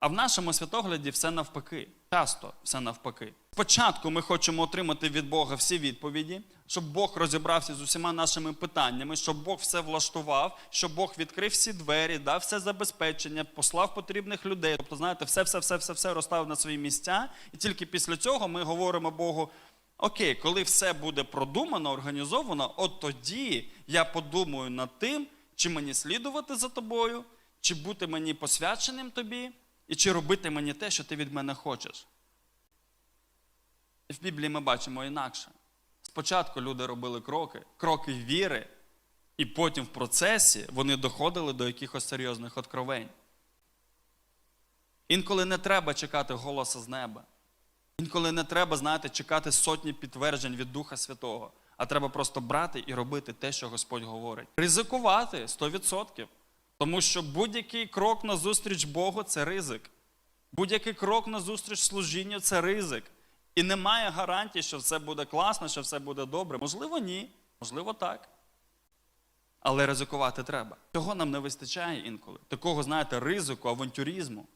А в нашому святогляді все навпаки. Часто все навпаки. Спочатку ми хочемо отримати від Бога всі відповіді, щоб Бог розібрався з усіма нашими питаннями, щоб Бог все влаштував, щоб Бог відкрив всі двері, дав все забезпечення, послав потрібних людей. Тобто, знаєте, все, все, все, все, все розставив на свої місця. І тільки після цього ми говоримо Богу: Окей, коли все буде продумано, організовано, от тоді я подумаю над тим, чи мені слідувати за тобою, чи бути мені посвяченим тобі, і чи робити мені те, що ти від мене хочеш. І в Біблії ми бачимо інакше. Спочатку люди робили кроки, кроки віри, і потім в процесі вони доходили до якихось серйозних откровень. Інколи не треба чекати голоса з неба. Інколи не треба, знаєте, чекати сотні підтверджень від Духа Святого, а треба просто брати і робити те, що Господь говорить. Ризикувати 100%. Тому що будь-який крок на зустріч Богу це ризик. Будь-який крок на зустріч служінню це ризик. І немає гарантії, що все буде класно, що все буде добре. Можливо, ні, можливо, так. Але ризикувати треба. Цього нам не вистачає інколи. Такого, знаєте, ризику, авантюризму.